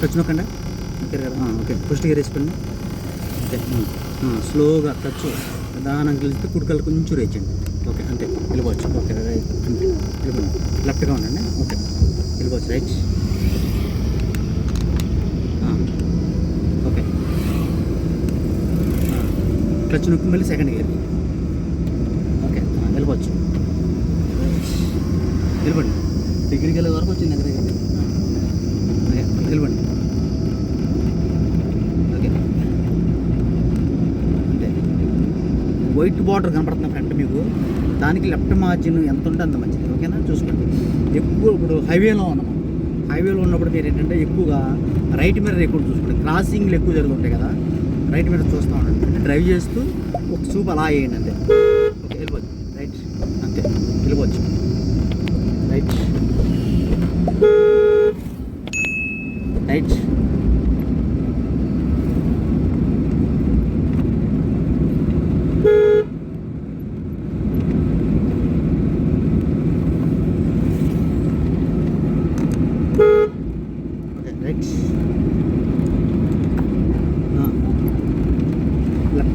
Touch నొక్కండి okay కదా. Okay. First gear వేసుకోండి. ఆ, స్లోగా టచ్. నిదానంగా వెళ్తే కుడికలు కొంచెం రేచండి ఓకే అంతే. వెళ్ళిపోవచ్చు ఓకే రైట్. అంతే. వెళ్ళిపోండి లెఫ్ట్గా ఉండండి. ఓకే. వెళ్ళిపోవచ్చు రైట్. ఓకే. క్లచ్ నొక్కి మళ్ళీ సెకండ్ గేర్ ఓకే వెళ్ళిపోవచ్చు వెళ్ళిపోండి డిగ్రీకి వెళ్ళే వరకు వచ్చింది దగ్గర. దగ్గర ఓకే. అంతే వైట్ బార్డర్ కనపడుతుంది ఫ్రంట్ మీకు. దానికి లెఫ్ట్ మార్జిన్ ఎంత ఉంటే అంత మంచిది. ఓకేనా? చూసుకోండి. ఎక్కువ ఇప్పుడు హైవేలో ఉన్నాము హైవేలో ఉన్నప్పుడు మీరు ఏంటంటే ఎక్కువగా రైట్ మీద ఎక్కువ చూసుకోండి. క్రాసింగ్లు ఎక్కువ జరుగుతుంటాయి కదా. రైట్ మీద చూస్తూ ఉండండి. అంటే డ్రైవ్ చేస్తూ ఒక చూపు అలా వేయండి అంతే. ఓకే వెళ్ళిపోవచ్చు. రైట్. అంతే. వెళ్ళిపోవచ్చు. రైట్ ఓకే రైట్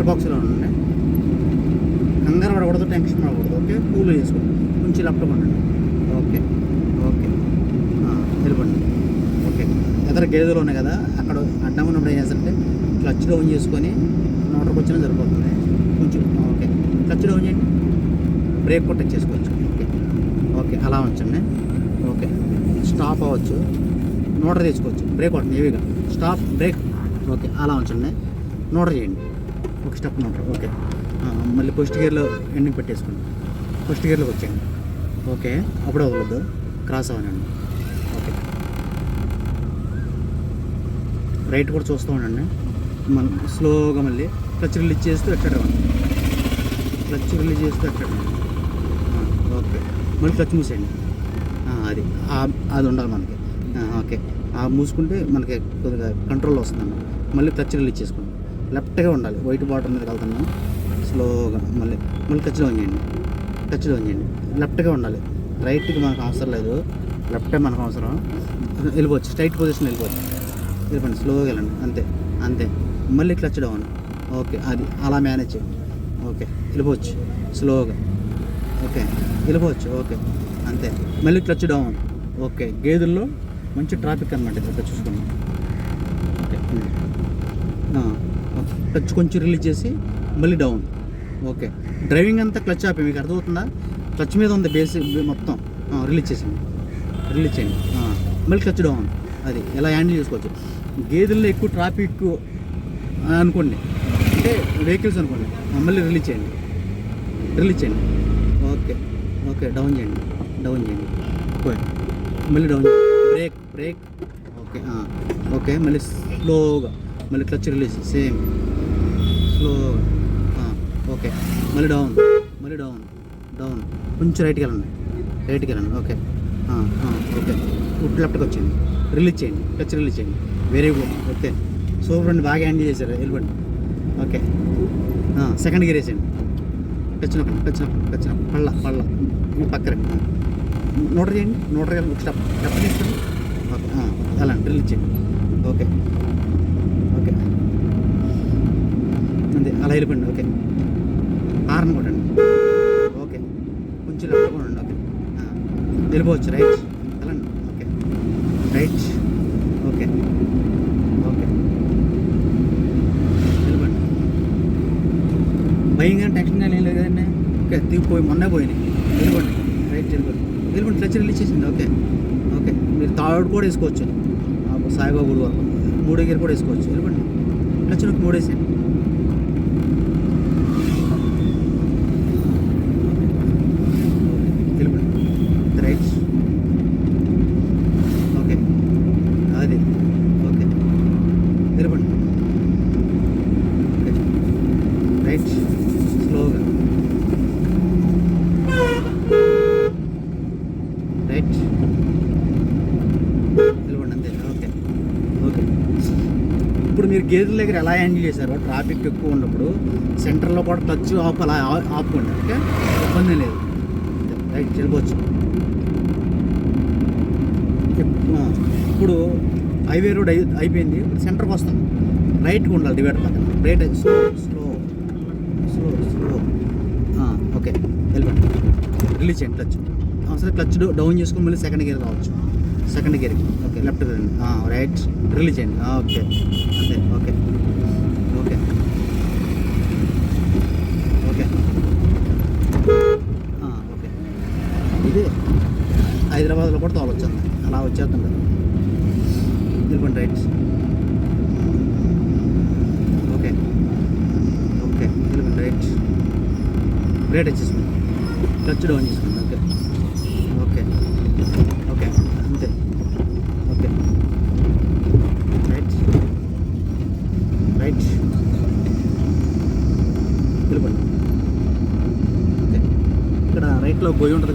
లెఫ్ట్ బాక్స్లో ఉండండి. కంగారు పడకూడదు టెన్షన్ పడకూడదు. ఓకే? కూల్ చేసుకోండి. కొంచెం లెఫ్ట్ పండండి ఓకే? ఓకే. ఆ, వెళ్ళిపోండి. ఓకే. ఎదర గేదెలు ఉన్నాయి కదా అక్కడ అడ్డం ఉన్నప్పుడు ఏం చేస్తారంటే క్లచ్ డౌన్ చేసుకొని మోటార్కి వచ్చినా సరిపోతుంది. కొంచెం ఓకే. క్లచ్ డౌన్ చేయండి. బ్రేక్ కూడా టచ్ చేసుకోవచ్చు. ఓకే? ఓకే. అలా ఉంచండి. ఓకే. స్టాప్ అవ్వచ్చు. నోటర్ తీసుకోవచ్చు. బ్రేక్ కొట్టండి హెవీగా స్టాప్ బ్రేక్ ఓకే. అలా ఉంచండి. నోటర్ చేయండి. ఒక స్టెప్ నోటర్ ఓకే మళ్ళీ ఫస్ట్ గేర్లో ఎండింగ్ పెట్టేసుకోండి. ఫస్ట్ గేర్లోకి వచ్చేయండి. ఓకే అప్పుడే అవ్వద్దు క్రాస్ అవ్వనండి. ఓకే రైట్ కూడా చూస్తూ ఉండండి. మన స్లోగా మళ్ళీ క్లచ్ రిలీజ్ చేస్తూ ఎక్కడ క్లచ్ రిలీజ్ చేస్తూ ఎక్కడ ఓకే మళ్ళీ క్లచ్ మూసేయండి. అది. అది ఉండాలి మనకి. ఓకే ఆ మూసుకుంటే మనకి కొద్దిగా కంట్రోల్ వస్తుందండి. మళ్ళీ క్లచ్ రిలీజ్ చేసుకోండి. లెఫ్ట్గా ఉండాలి. వైట్ బాటర్ మీద వెళ్తున్నాం స్లోగా మళ్ళీ మళ్ళీ క్లచ్ డౌన్ చేయండి. క్లచ్ డౌన్ చేయండి. లెఫ్ట్గా ఉండాలి. రైట్కి మనకు అవసరం లేదు. లెఫ్టే మనకు అవసరం. వెళ్ళిపోవచ్చు. స్ట్రైట్ పొజిషన్ వెళ్ళిపోవచ్చు. వెళ్ళిపోండి. స్లోగా వెళ్ళండి. అంతే. అంతే. మళ్ళీ క్లచ్ డౌన్. ఓకే. అది అలా మేనేజ్ చేయండి. ఓకే. వెళ్ళిపోవచ్చు. స్లోగా. ఓకే. వెళ్ళిపోవచ్చు. ఓకే. అంతే. మళ్ళీ క్లచ్ డౌన్. ఓకే. గేదెల్లో మంచి ట్రాఫిక్ అనమాట ఇక్కడ చూసుకోండి ఓకే ఆ, ఓకే. క్లచ్ కొంచెం రిలీజ్ చేసి మళ్ళీ డౌన్. ఓకే. డ్రైవింగ్ అంతా క్లచ్ ఆపి మీకు అర్థమవుతుందా? క్లచ్ మీద ఉంది బేస్ మొత్తం. రిలీజ్ చేసింది రిలీజ్ చేయండి. మళ్ళీ క్లచ్ డౌన్. అది ఎలా హ్యాండిల్ చేసుకోవచ్చు? గేదెల్లో ఎక్కువ ట్రాఫిక్ అనుకోండి. అంటే వెహికల్స్ అనుకోండి. మళ్ళీ రిలీజ్ చేయండి. రిలీజ్ చేయండి. ఓకే. ఓకే డౌన్ చేయండి. డౌన్ చేయండి. మళ్ళీ down brake brake. Okay okay మళ్ళీ స్లోగా. మళ్ళీ క్లచ్ రిలీజ్. సేమ్. ఓకే. మళ్ళీ డౌన్ మళ్ళీ డౌన్ డౌన్ కొంచెం రైట్కి వెళ్ళండి రైట్కి వెళ్ళండి ఓకే. ఓకే. ఇప్పుడు లెఫ్ట్కి వచ్చింది. రిలీజ్ చేయండి. టచ్ రిలీజ్ చేయండి. Very good okay. సూపర్ అండి. బాగా హ్యాండిల్ చేశారు. వెళ్ళిపోండి ఓకే. సెకండ్ గేర్ వేసేయండి. టచ్ నొక్కండి. టచ్ నొక్కండి. టచ్ నొక్కండి. పళ్ళ పళ్ళ. పక్కరండి పక్కన నోటర్ చేయండి. నోటర్ ఒక స్టెప్ స్టెప్ తీసుకోండి. ఓకే. అలా డ్రిల్ చేయండి. ఓకే. ఓకే. అంతే అలా వెళ్ళిపోండి. ఓకే. హార్న్ కొట్టండి ఓకే. కొంచెం లెఫ్ట్ కొనండి ఓకే వెళ్ళిపోవచ్చు రైట్. వెళ్ళండి. ఓకే. రైట్. ఓకే. ఓకే. వెళ్ళిపోండి భయంగా టెన్షన్ కానీ ఏం లేదు కదండి. ఓకే. దిగిపోయి మొన్నే పోయినాయి. వెళ్ళిపోండి రైట్ వెళ్ళిపోండి వెళ్ళిపోండి క్లచ్ రిలీజ్ చేసింది. ఓకే. ఓకే. మీరు థర్డ్ కూడా వేసుకోవచ్చు. సాయిబాబు సాయిబాబా గుడి వరకు. మూడో గేర్ కూడా వేసుకోవచ్చు. వెళ్ళిపోండి క్లచ్ నొక్కి మూడేసేయండి వెళ్ళిపోండి రైట్ ఓకే అది ఓకే వెళ్ళిపోండి ఓకే రైట్ స్లోగా రైట్ వెళ్ళిపోండి అంతే ఓకే ఓకే ఇప్పుడు మీరు గేదెల దగ్గర ఎలా హ్యాండిల్ చేశారో? ట్రాఫిక్ ఎక్కువ ఉన్నప్పుడు సెంటర్లో కూడా టచ్ ఆఫ్ అలా ఆ- ఆపుకోండి. ఓకే? ఇబ్బంది లేదు. రైట్ వెళ్ళిపోవచ్చు. ఇప్పుడు హైవే రోడ్ అయి అయిపోయింది. సెంటర్కి వస్తాం. రైట్కి ఉండాలి డివైడ్ పక్కన. Right slow slow slow slow okay. వెళ్ళిపోండి. రిలీజ్ చేయండి క్లచ్ అవసరం క్లచ్ డౌన్ చేసుకుని మళ్ళీ సెకండ్ గేర్ రావచ్చు. సెకండ్ గేర్ ఓకే లెఫ్ట్ రండి రైట్ రిలీజ్ చేయండి ఓకే అంతే ఓకే ఓకే ఓకే ఓకే ఇది హైదరాబాద్లో కూడా తోలొచ్చేది అలా వచ్చేస్తుంది. వెళ్ళిపోండి రైట్. ఓకే. ఓకే. వెళ్ళిపోండి రైట్. రేట్ వచ్చేస్తుంది టచ్ డౌన్ చేసుకోండి ఓకే ఓకే ఓకే అంతే ఓకే రైట్ రైట్ వెళ్ళిపోండి ఓకే